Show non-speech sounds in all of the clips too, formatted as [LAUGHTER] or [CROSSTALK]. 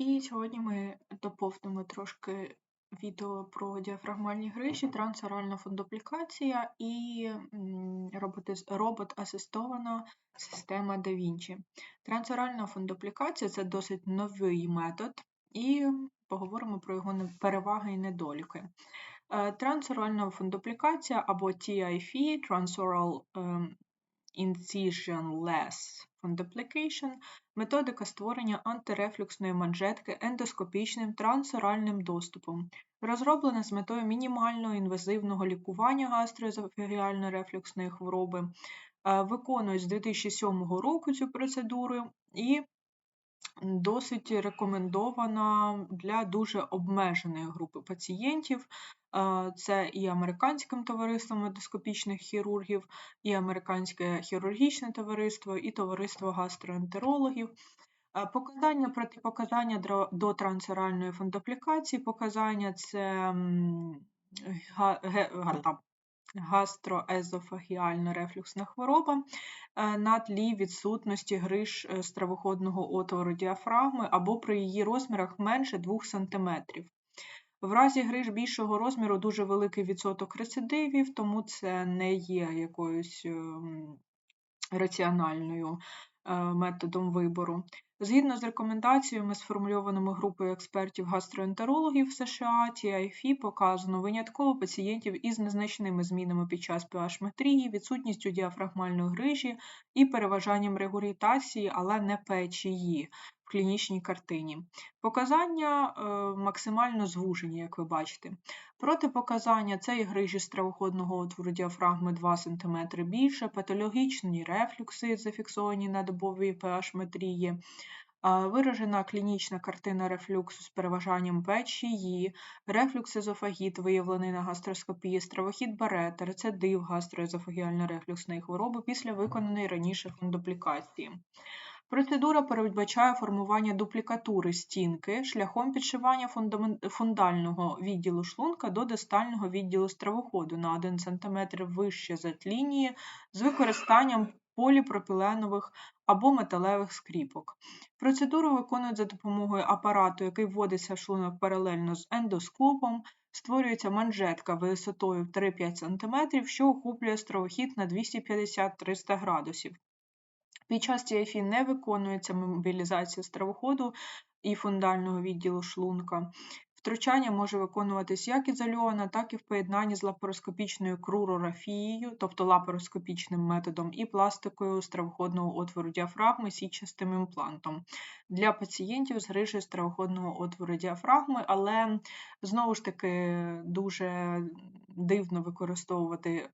І сьогодні ми доповнимо трошки відео про діафрагмальні грижі, трансоральна фондоплікація і робот-асистована система Da Vinci. Трансоральна фондоплікація це досить новий метод, і поговоримо про його переваги і недоліки. Е, Трансоральна фондоплікація або TIF – Transoral ем, Incisionless Fundoplication – методика створення антирефлюксної манжетки ендоскопічним трансоральним доступом, розроблена з метою мінімального інвазивного лікування гастроезофагіальної рефлюксної хвороби. Е, Виконують з 2007 року цю процедуру і досить рекомендована для дуже обмеженої групи пацієнтів. Е, Це і Американським товариством ендоскопічних хірургів, і Американське хірургічне товариство, і Товариство гастроентерологів. Е, Показання, протипоказання до трансоральної фондоплікації. Показання це м, га- га- гастроезофагіальна рефлюксна хвороба на тлі відсутності гриж е, стравоходного отвору діафрагми або при її розмірах менше 2 см. В разі гриж більшого розміру дуже великий відсоток рецидивів, тому це не є якоюсь ем, раціональною е, методом вибору. Згідно з рекомендаціями, сформульованими групою експертів-гастроентерологів США, TIFI показано винятково пацієнтів із незначними змінами під час pH-метрії, відсутністю діафрагмальної грижі і переважанням регургітації, але не печії клінічній картині. Показання е, максимально звужені, як ви бачите. Протипоказання це і грижі стравоходного отвору діафрагми 2 см більше, патологічні рефлюкси, зафіксовані на добовій pH-метрії, виражена клінічна картина рефлюксу з переважанням печії, рефлюкс езофагіт, виявлений на гастроскопії, стравохід Барета, рецидив гастроезофагіальної рефлюксної хвороби після виконаної раніше фондоплікації. Процедура передбачає формування дуплікатури стінки шляхом підшивання фундального відділу шлунка до дистального відділу стравоходу на 1 см вище за лінії з використанням поліпропіленових або металевих скріпок. Процедуру виконують за допомогою апарату, який вводиться в шлунок паралельно з ендоскопом. Створюється манжетка висотою 3-5 см, що охоплює стравохід на 250-300 градусів. Під час TIFI не виконується мобілізація стравоходу і фундального відділу шлунка. Втручання може виконуватись як ізольовано, так і в поєднанні з лапароскопічною крурографією, тобто лапароскопічним методом, і пластикою стравоходного отвору діафрагми січастим імплантом для пацієнтів з грижею стравоходного отвору діафрагми, але знову ж таки дуже дивно використовувати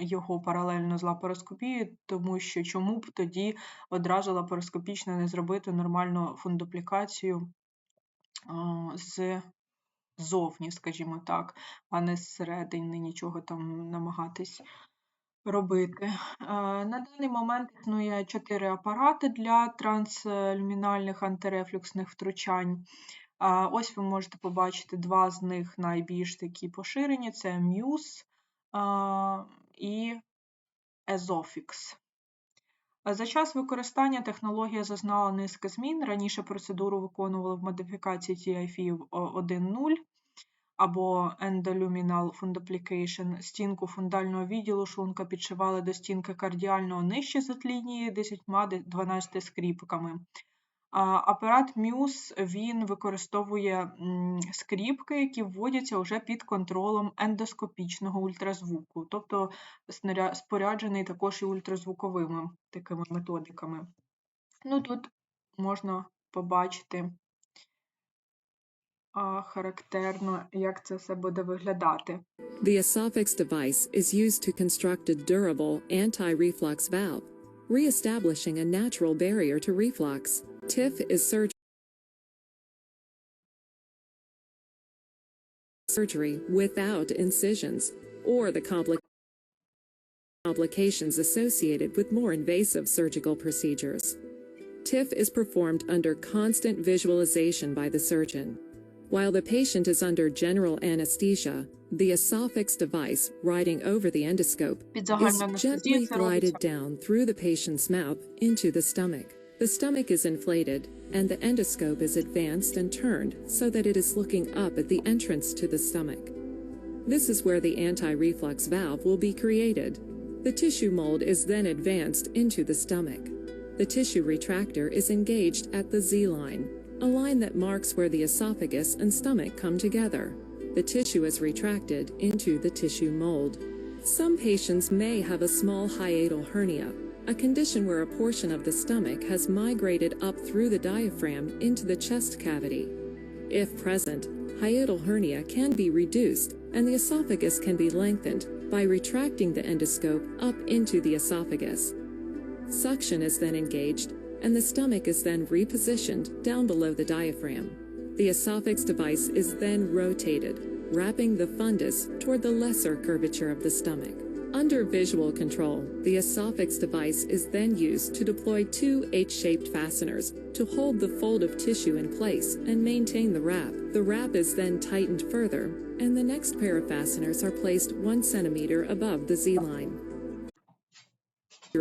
його паралельно з лапароскопією, тому що чому б тоді одразу лапароскопічно не зробити нормальну фундоплікацію а, з зовні, скажімо так, а не зсередини нічого там намагатись робити. На даний момент існує чотири апарати для транслюмінальних антирефлюксних втручань. Ось ви можете побачити два з них найбільш такі поширені: це Muse і Ezofix. За час використання технологія зазнала низки змін. Раніше процедуру виконували в модифікації TIFI 1.0 або Endoluminal Fundoplication. Стінку фундального відділу шлунка підшивали до стінки кардіального нижче за лінії 10-12 скріпками. Апарат Muse він використовує скріпки, які вводяться вже під контролем ендоскопічного ультразвуку, тобто споряджений також і ультразвуковими такими методиками. Ну, тут можна побачити характерно, як це все буде виглядати. The Esophax device is used to construct a durable anti-reflux valve, re-establishing a natural barrier to reflux. TIF is surgery. surgery without incisions, or the complications associated with more invasive surgical procedures. TIF is performed under constant visualization by the surgeon. While the patient is under general anesthesia, the esophagus device riding over the endoscope is gently glided down through the patient's mouth into the stomach. The stomach is inflated, and the endoscope is advanced and turned so that it is looking up at the entrance to the stomach. This is where the anti reflux valve will be created. The tissue mold is then advanced into the stomach. The tissue retractor is engaged at the Z line, a line that marks where the esophagus and stomach come together. The tissue is retracted into the tissue mold. Some patients may have a small hiatal hernia, a condition where a portion of the stomach has migrated up through the diaphragm into the chest cavity. If present, hiatal hernia can be reduced and the esophagus can be lengthened by retracting the endoscope up into the esophagus. Suction is then engaged and the stomach is then repositioned down below the diaphragm. The esophagus device is then rotated, wrapping the fundus toward the lesser curvature of the stomach. Under visual control, the esophagus device is then used to deploy two H-shaped fasteners to hold the fold of tissue in place and maintain the wrap. The wrap is then tightened further, and the next pair of fasteners are placed one centimeter above the Z-line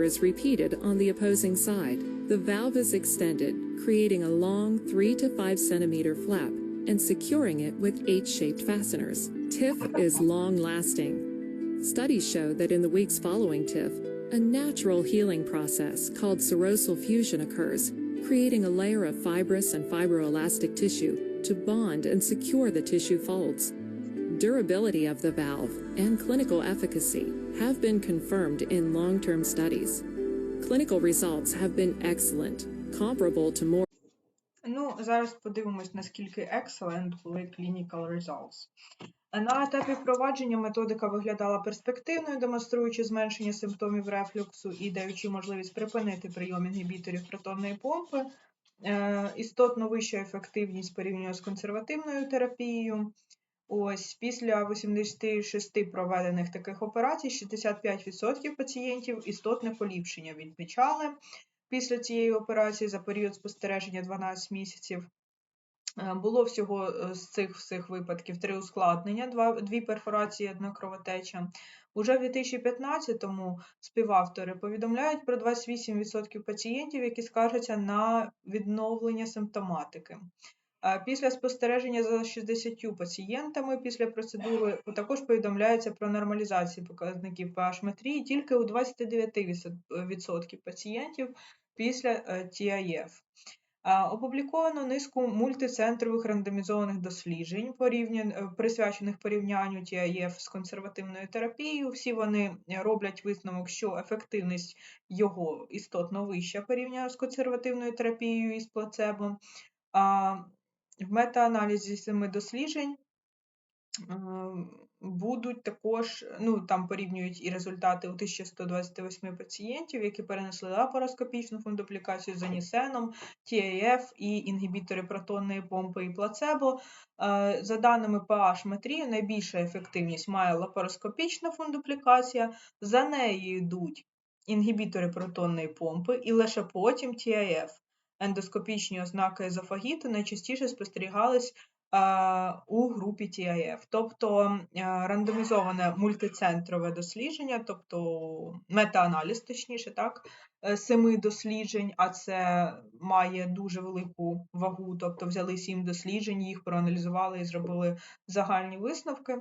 is repeated on the opposing side. The valve is extended, creating a long 3 to 5 centimeter flap and securing it with H-shaped fasteners. TIFF is long lasting. Studies show that in the weeks following TIF, a natural healing process called serosal fusion occurs, creating a layer of fibrous and fibroelastic tissue to bond and secure the tissue folds. Durability of the valve and clinical efficacy have been confirmed in long term studies. Clinical results have been excellent, comparable to more. Ну, зараз подивимось, наскільки excellent були clinical results. На етапі впровадження методика виглядала перспективною, демонструючи зменшення симптомів рефлюксу і даючи можливість припинити прийом інгібіторів протонної помпи, Е, істотно вища ефективність порівняно з консервативною терапією. Ось після 86 проведених таких операцій 65% пацієнтів істотне поліпшення відмічали після цієї операції за період спостереження 12 місяців. Е, Було всього е, з цих всіх випадків три ускладнення, два, дві перфорації, одна кровотеча. Уже в 2015-му співавтори повідомляють про 28% пацієнтів, які скаржаться на відновлення симптоматики. Після спостереження за 60 пацієнтами після процедури [LAUGHS] також повідомляється про нормалізацію показників pH-метрії тільки у 29% пацієнтів після TIF. Е, Опубліковано низку мультицентрових рандомізованих досліджень, порівнян- е, присвячених порівнянню TIF з консервативною терапією. Всі вони роблять висновок, що ефективність його істотно вища порівняно з консервативною терапією і з плацебо. В метааналізі семи досліджень е, будуть також, ну там порівнюють і результати у 1128 пацієнтів, які перенесли лапароскопічну фундуплікацію з анісеном, TAF і інгібітори протонної помпи і плацебо. Е, За даними pH-метрії, найбільша ефективність має лапароскопічна фундуплікація, за нею йдуть інгібітори протонної помпи і лише потім TIF ендоскопічні ознаки езофагіту найчастіше спостерігались у групі TIF, тобто рандомізоване мультицентрове дослідження, тобто метааналіз, точніше, так, е, семи досліджень, а це має дуже велику вагу, тобто взяли сім досліджень, їх проаналізували і зробили загальні висновки,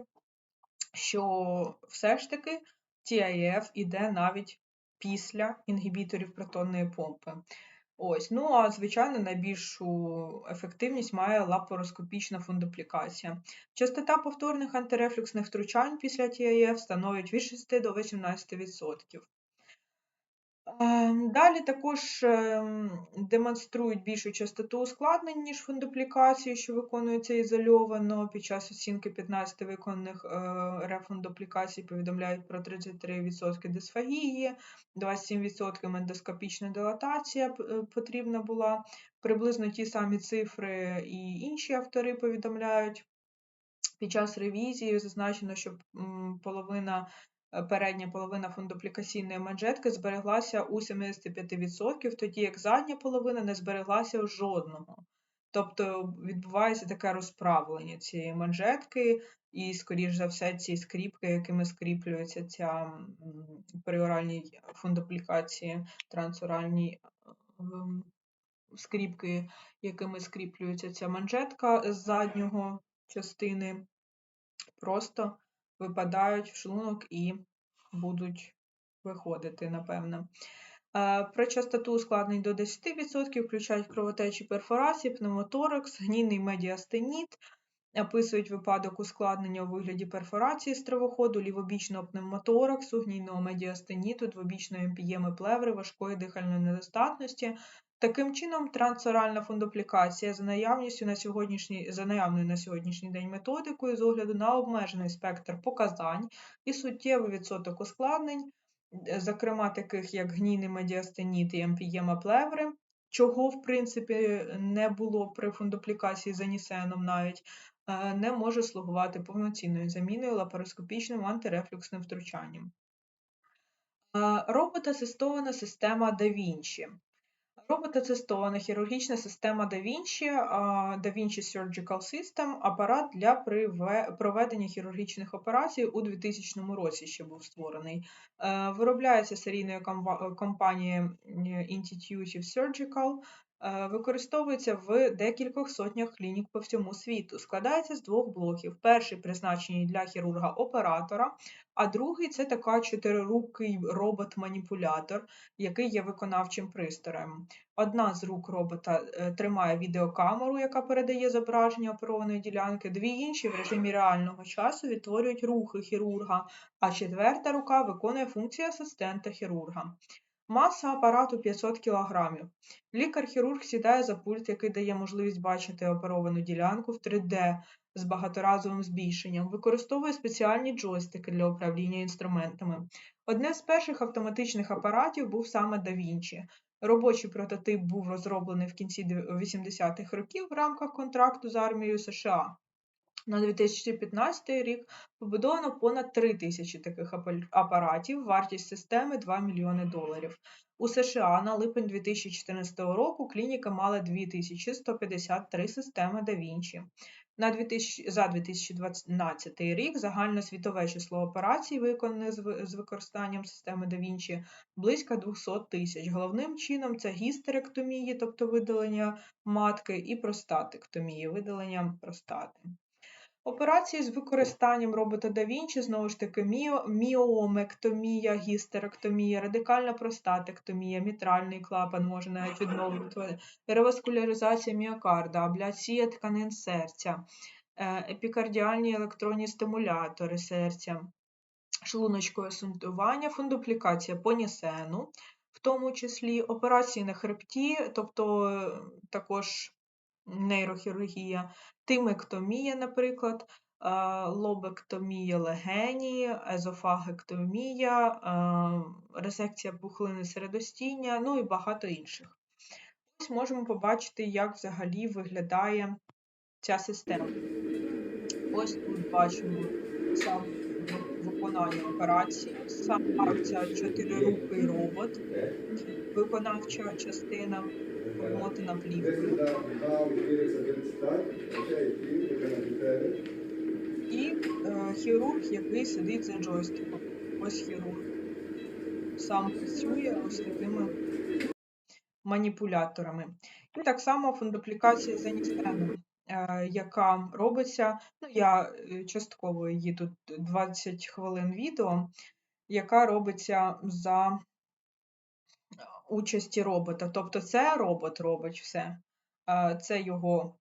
що все ж таки TIF іде навіть після інгібіторів протонної помпи. Ось, ну а звичайно, найбільшу ефективність має лапароскопічна фундуплікація. Частота повторних антирефлюксних втручань після ТІФ становить від 6 до 18%. Ем, Далі також ем, демонструють більшу частоту ускладнень, ніж фундуплікації, що виконується ізольовано. Під час оцінки 15 виконаних е, рефундуплікацій повідомляють про 33% дисфагії, 27% ендоскопічна дилатація е, потрібна була. Приблизно ті самі цифри і інші автори повідомляють. Під час ревізії зазначено, що половина передня половина фундуплікаційної манжетки збереглася у 75%, тоді як задня половина не збереглася жодного. Тобто відбувається таке розправлення цієї манжетки, і, скоріш за все, ці скріпки, якими скріплюється ця оральній фундуплікації, трансоральній ем, скріпки, якими скріплюється ця манжетка з заднього частини, просто випадають в шлунок і будуть виходити, напевно. При частоту ускладнень до 10% включають кровотечі перфорації, пневмоторакс, гнійний медіастеніт, описують випадок ускладнення у вигляді перфорації стравоходу, лівобічного пневмотораксу, гнійного медіастеніту, двобічної емпієми плеври, важкої дихальної недостатності. Таким чином, трансоральна фундоплікація за наявністю на сьогоднішній за наявною на сьогоднішній день методикою з огляду на обмежений спектр показань і суттєвий відсоток ускладнень, зокрема таких як гнійний медіастеніт і емфієма плеври, чого в принципі не було при фундоплікації за нісеном навіть, не може слугувати повноцінною заміною лапароскопічним антирефлюксним втручанням. Е, Роботасистована система Da Vinci. Роботацистована хірургічна система Da Vinci, Da Vinci Surgical System – апарат для проведення хірургічних операцій у 2000 році ще був створений. Е, Виробляється серійною компанією е, Intuitive Surgical, е, використовується в декількох сотнях клінік по всьому світу. Складається з двох блоків. Перший призначений для хірурга-оператора, а другий це така чотирирукий робот-маніпулятор, який є виконавчим пристроєм. Одна з рук робота е, тримає відеокамеру, яка передає зображення оперованої ділянки, дві інші в режимі реального часу відтворюють рухи хірурга, а четверта рука виконує функцію асистента хірурга. Маса апарату 500 кг. Лікар-хірург сідає за пульт, який дає можливість бачити оперовану ділянку в 3D з багаторазовим збільшенням, використовує спеціальні джойстики для управління інструментами. Одним з перших автоматичних апаратів був саме Da Vinci. Робочий прототип був розроблений в кінці 80-х років в рамках контракту з армією США. На 2015 рік побудовано понад 3 тисячі таких апаратів, вартість системи 2 мільйони доларів. У США на липень 2014 року клініка мала 2153 системи Da Vinci. На 2000, за 2012 рік загальносвітове число операцій, виконаних з, використанням системи Da Vinci, близько 200 тисяч. Головним чином це гістеректомії, тобто видалення матки, і простатектомії, видалення простати. Операції з використанням робота Da Vinci, знову ж таки, міо, міомектомія, гістеректомія, радикальна простатектомія, мітральний клапан може навіть відновлювати, реваскуляризація міокарда, абляція тканин серця, е, епікардіальні електронні стимулятори серця, шлуночкове сунтування, фундуплікація по нісену, в тому числі операції на хребті, тобто е, також нейрохірургія, тимектомія, наприклад, е, лобектомія легені, езофагектомія, е, резекція пухлини середостіння, ну і багато інших. Ось можемо побачити, як взагалі виглядає ця система. Ось тут бачимо сам виконання операції, сам ця чотирирукий робот, виконавча частина обмотана плівкою. І е, хірург, який сидить за джойстиком. Ось хірург. Сам працює ось такими маніпуляторами. І так само фундуплікація за нісеном, е, яка робиться, ну я е, частково її тут 20 хвилин відео, яка робиться за участі робота. Тобто це робот робить все. Е, Це його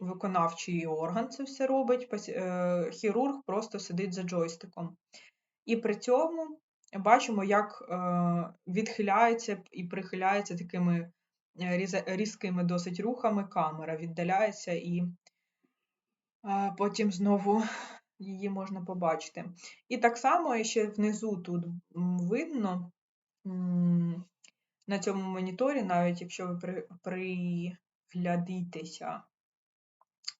виконавчий орган це все робить, е, хірург просто сидить за джойстиком. І при цьому бачимо, як е, відхиляється і прихиляється такими е, різкими досить рухами камера, віддаляється і е, потім знову її можна побачити. І так само ще внизу тут видно на цьому моніторі, навіть якщо ви приглядитеся,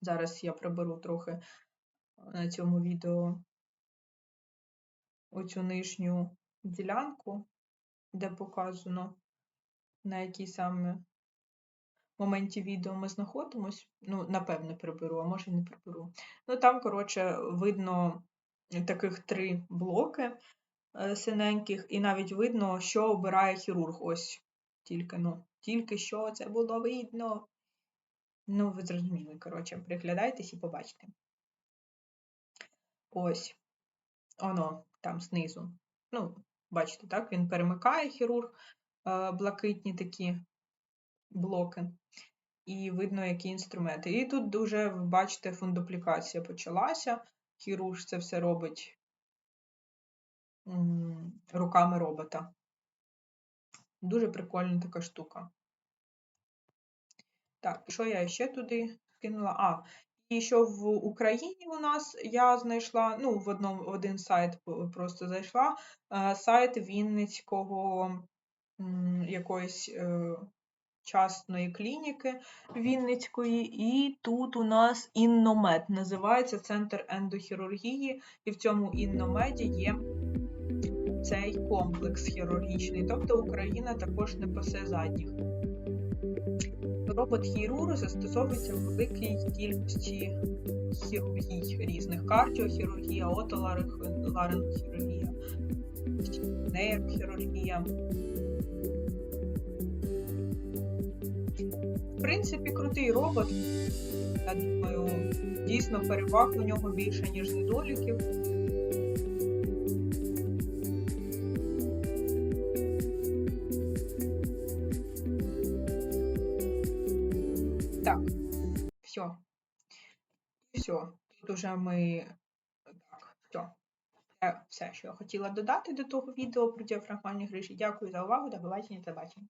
зараз я приберу трохи на цьому відео оцю нижню ділянку, де показано, на якій саме моменті відео ми знаходимось. Ну, напевне, приберу, а може і не приберу. Ну, там, коротше, видно таких три блоки е, синеньких, і навіть видно, що обирає хірург. Ось Тільки, ну, тільки що це було видно. Ну, ви зрозуміли, коротше, приглядайтесь і побачите. Ось. Оно, там знизу. Ну, бачите, так? Він перемикає хірург, е, блакитні такі блоки. І видно, які інструменти. І тут дуже, ви бачите, фундуплікація почалася. Хірург це все робить руками робота. Дуже прикольна така штука. Так, що я ще туди кинула? А, і що в Україні у нас я знайшла, ну, в одному, один сайт просто зайшла, е, сайт Вінницького якоїсь е, частної клініки Вінницької, і тут у нас інномед називається Центр ендохірургії, і в цьому інномеді є цей комплекс хірургічний, тобто Україна також не пасе задніх. Робот хірург застосовується в великій кількості хірургій різних кардіохірургія, отоларингохірургія, нейрохірургія. В принципі, крутий робот. Я думаю, дійсно переваг у нього більше, ніж недоліків. Так, все. Все. Тут уже ми. Так, все. Це все, що я хотіла додати до того відео про діафрагмальні грижі. Дякую за увагу. До побачення та бачення.